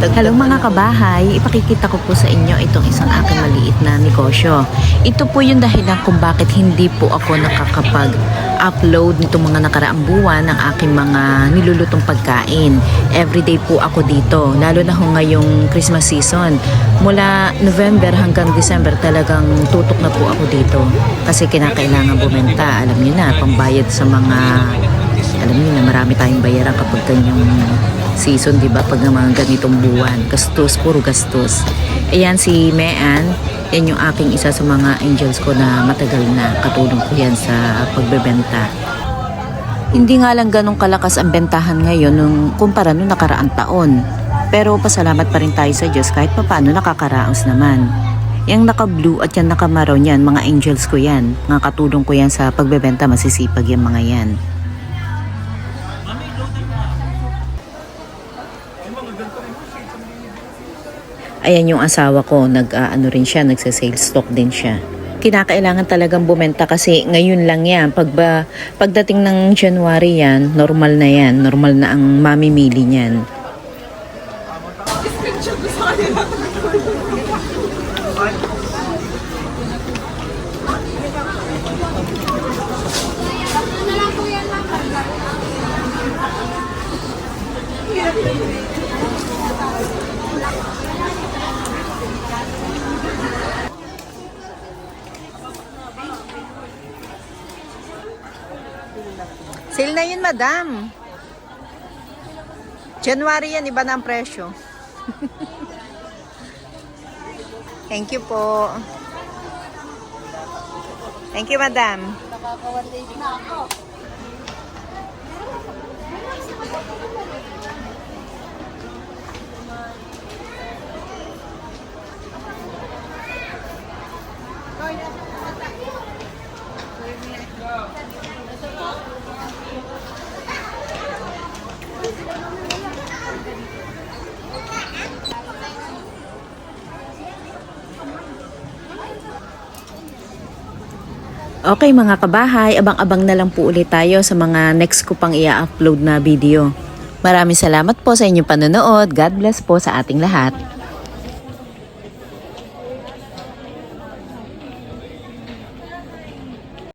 Hello mga kabahay, ipakikita ko po sa inyo itong isang aking maliit na negosyo. Ito po yung dahilan kung bakit hindi po ako nakakapag-upload nitong mga nakaraang buwan ng aking mga nilulutong pagkain. Everyday po ako dito, lalo na ho ngayong Christmas season. Mula November hanggang December talagang tutok na po ako dito kasi kinakailangan bumenta. Alam niyo na, pambayad sa mga alam niyo na marami tayong bayaran kapag ganyang season, di ba? Pag mga ganitong buwan, gastos, puro gastos. Ayan si Mean, yan yung aking isa sa mga angels ko na matagal na katulong ko yan sa pagbebenta. Hindi nga lang ganong kalakas ang bentahan ngayon nung kumpara nung nakaraang taon. Pero pasalamat pa rin tayo sa Diyos kahit papano nakakaraos naman. Yung naka-blue at yung naka-maroon yan, mga angels ko yan. Mga katulong ko yan sa pagbebenta, masisipag yung mga yan. Ayan yung asawa ko, nag-ano rin siya, nagsa-sales stock din siya. Kinakailangan talagang bumenta kasi ngayon lang yan. Pag pagdating ng January yan, normal na yan. Normal na ang mamimili niyan. Sale na yun, madam. January yan, iba na ang presyo. Thank you po. Thank you, madam. Okay mga kabahay, abang-abang na lang po ulit tayo sa mga next ko pang i-upload na video. Maraming salamat po sa inyong panonood. God bless po sa ating lahat.